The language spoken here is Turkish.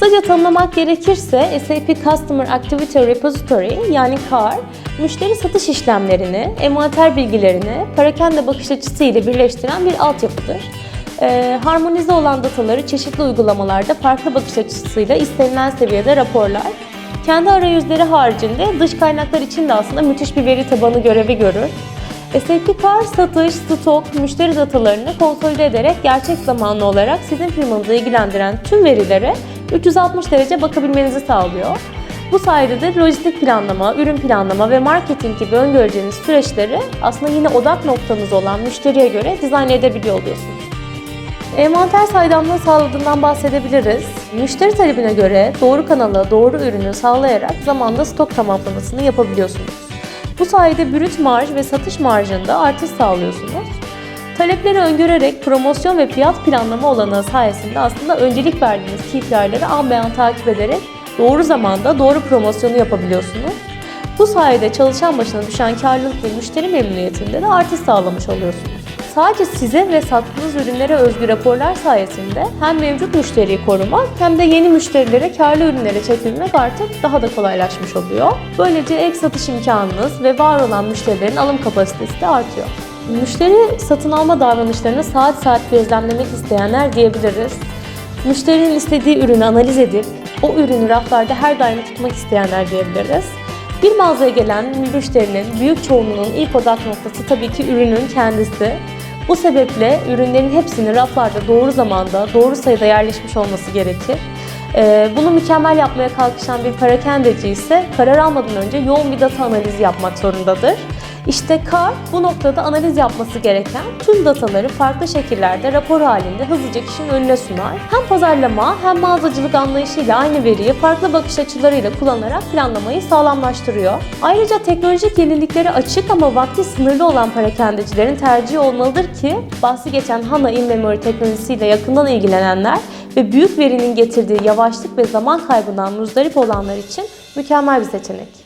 Kısaca tanımlamak gerekirse SAP Customer Activity Repository yani CAR, müşteri satış işlemlerini, envanter bilgilerini parakende bakış açısı ile birleştiren bir altyapıdır. Ee, harmonize olan dataları çeşitli uygulamalarda farklı bakış açısıyla istenilen seviyede raporlar. Kendi arayüzleri haricinde dış kaynaklar için de aslında müthiş bir veri tabanı görevi görür. SAP CAR satış, stok, müşteri datalarını konsolide ederek gerçek zamanlı olarak sizin firmanızı ilgilendiren tüm verilere 360 derece bakabilmenizi sağlıyor. Bu sayede de lojistik planlama, ürün planlama ve marketing gibi öngöreceğiniz süreçleri aslında yine odak noktanız olan müşteriye göre dizayn edebiliyor oluyorsunuz. Envanter saydamlığı sağladığından bahsedebiliriz. Müşteri talebine göre doğru kanala doğru ürünü sağlayarak zamanda stok tamamlamasını yapabiliyorsunuz. Bu sayede brüt marj ve satış marjında artış sağlıyorsunuz. Talepleri öngörerek promosyon ve fiyat planlama olanağı sayesinde aslında öncelik verdiğiniz KPI'leri an beyan takip ederek doğru zamanda doğru promosyonu yapabiliyorsunuz. Bu sayede çalışan başına düşen karlılık ve müşteri memnuniyetinde de artış sağlamış oluyorsunuz. Sadece size ve sattığınız ürünlere özgü raporlar sayesinde hem mevcut müşteriyi korumak hem de yeni müşterilere karlı ürünlere çekilmek artık daha da kolaylaşmış oluyor. Böylece ek satış imkanınız ve var olan müşterilerin alım kapasitesi de artıyor. Müşteri satın alma davranışlarını saat saat gözlemlemek isteyenler diyebiliriz. Müşterinin istediği ürünü analiz edip o ürünü raflarda her daim tutmak isteyenler diyebiliriz. Bir mağazaya gelen müşterinin büyük çoğunluğunun ilk odak noktası tabii ki ürünün kendisi. Bu sebeple ürünlerin hepsinin raflarda doğru zamanda, doğru sayıda yerleşmiş olması gerekir. Ee, Bunu mükemmel yapmaya kalkışan bir parakendeci ise karar almadan önce yoğun bir data analizi yapmak zorundadır. İşte CAR bu noktada analiz yapması gereken tüm dataları farklı şekillerde rapor halinde hızlıca kişinin önüne sunar. Hem pazarlama hem mağazacılık anlayışıyla aynı veriyi farklı bakış açılarıyla kullanarak planlamayı sağlamlaştırıyor. Ayrıca teknolojik yeniliklere açık ama vakti sınırlı olan parakendecilerin tercihi olmalıdır ki bahsi geçen HANA in-memory teknolojisiyle yakından ilgilenenler ve büyük verinin getirdiği yavaşlık ve zaman kaybından muzdarip olanlar için mükemmel bir seçenek.